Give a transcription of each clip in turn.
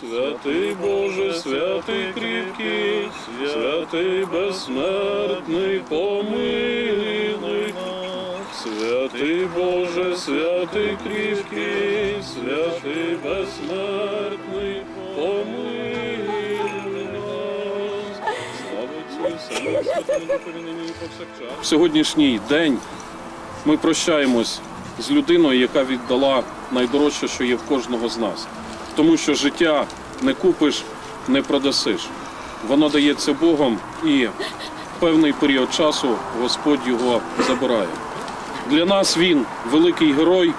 Святий Боже, святий кріпкий, святий безсмертний, помилуй. Святий Боже, святий кріпкий, святий безсмертний, помилуй нас. В сьогоднішній день ми прощаємось з людиною, яка віддала найдорожче, що є в кожного з нас. Тому що життя не купиш, не продасиш. Воно дається Богом і певний період часу Господь його забирає. Для нас він великий герой,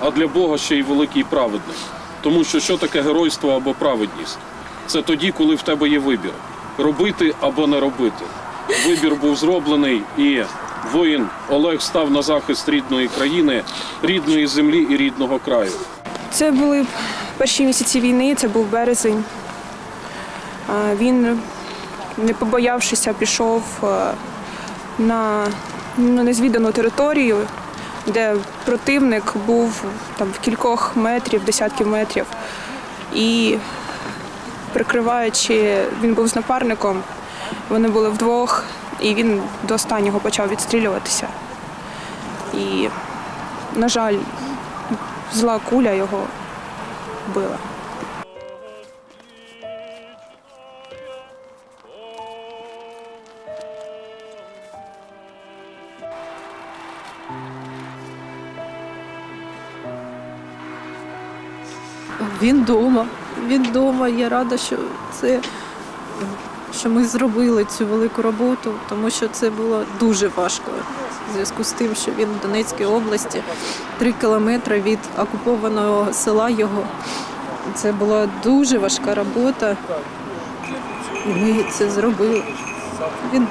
а для Бога ще й великий праведник. Тому що що таке геройство або праведність? Це тоді, коли в тебе є вибір робити або не робити. Вибір був зроблений, і воїн Олег став на захист рідної країни, рідної землі і рідного краю. Це були перші місяці війни, це був березень. Він, не побоявшися, пішов е, на ну, незвідану територію, де противник був там в кількох метрів, десятків метрів. І прикриваючи, він був з напарником, вони були вдвох, і він до останнього почав відстрілюватися. І, на жаль, зла куля його вбила. Він вдома. Він вдома. Я рада, що це що ми зробили цю велику роботу, тому що це було дуже важко в зв'язку з тим, що він в Донецькій області, три кілометри від окупованого села його. Це була дуже важка робота. Ми це зробили. Він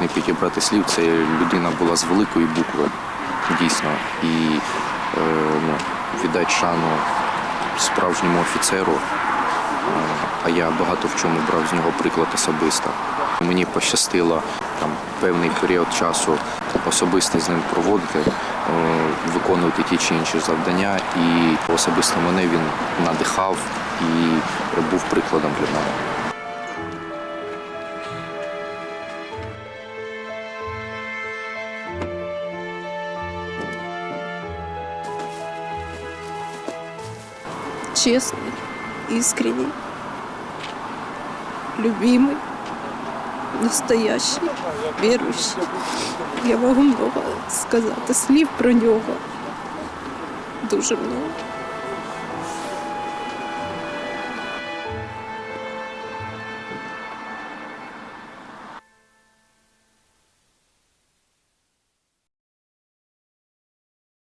не підібрати слів. Це людина була з великої букви, дійсно. І е, ну, віддати шану справжньому офіцеру. Е, а я багато в чому брав з нього приклад особисто. Мені пощастило там певний період часу особисто з ним проводити, е, виконувати ті чи інші завдання. І особисто мене він надихав і був прикладом для мене. Честный, искренний, любимый, настоящий, верующий. Я можу много сказати слів про нього. Дуже много.